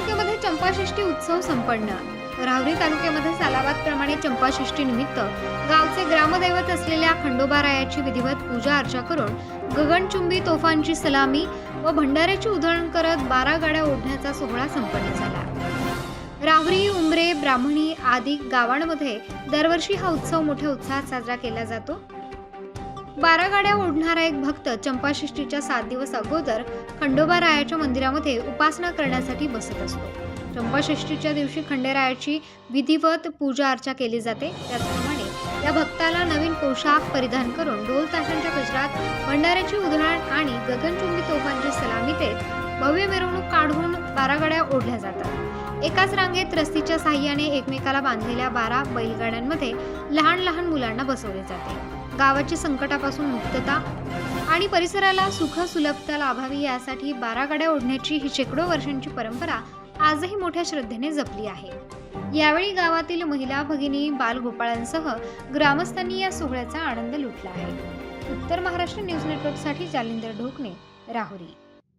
तालुक्यामध्ये चंपाषष्ठी उत्सव संपन्न. राहुरी तालुक्यामध्ये सालाबाद प्रमाणे चंपाषष्ठी निमित्त गावचे ग्रामदैवत असलेल्या खंडोबारायाची विधिवत पूजा अर्चा करून गगनचुंबी तोफांची सलामी व भंडाऱ्याची उधळण करत बारा गाड्या ओढण्याचा सोहळा संपन्न झाला. राहुरी उमरे ब्राह्मणी आदी गावांमध्ये दरवर्षी हा उत्सव मोठ्या उत्साहात साजरा केला जातो. बारा गाड्या ओढणारा एक भक्त चंपाषष्टीच्या सात दिवस अगोदर खंडोबा रायाच्या मंदिरामध्ये उपासना करण्यासाठी बसत असतो. चंपाषष्टीच्या दिवशी खंडेरायाची विधिवत पूजा अर्चा केली जाते. त्याचप्रमाणे या भक्ताला नवीन पोशाख परिधान करून ढोल ताशांच्या गजरात भंडाऱ्याची उधळण आणि गगनचुंबी तोफांची सलामी देत भव्य मिरवणूक काढून बारा गाड्या ओढल्या जातात. एकाच रांगेत रस्तीच्या साह्याने एकमेकाला बांधलेल्या बारा बैलगाड्यांमध्ये लहान लहान मुलांना बसवले जाते. गावाची संकटापासून मुक्तता आणि परिसराला सुख सुलभता लाभावी यासाठी बारा गाड्या ओढण्याची ही शेकडो वर्षांची परंपरा आजही मोठ्या श्रद्धेने जपली आहे. यावेळी गावातील महिला भगिनी बालगोपाळांसह ग्रामस्थांनी या सोहळ्याचा आनंद लुटला आहे. उत्तर महाराष्ट्र न्यूज नेटवर्कसाठी जालिंदर ढोकणे राहुरी.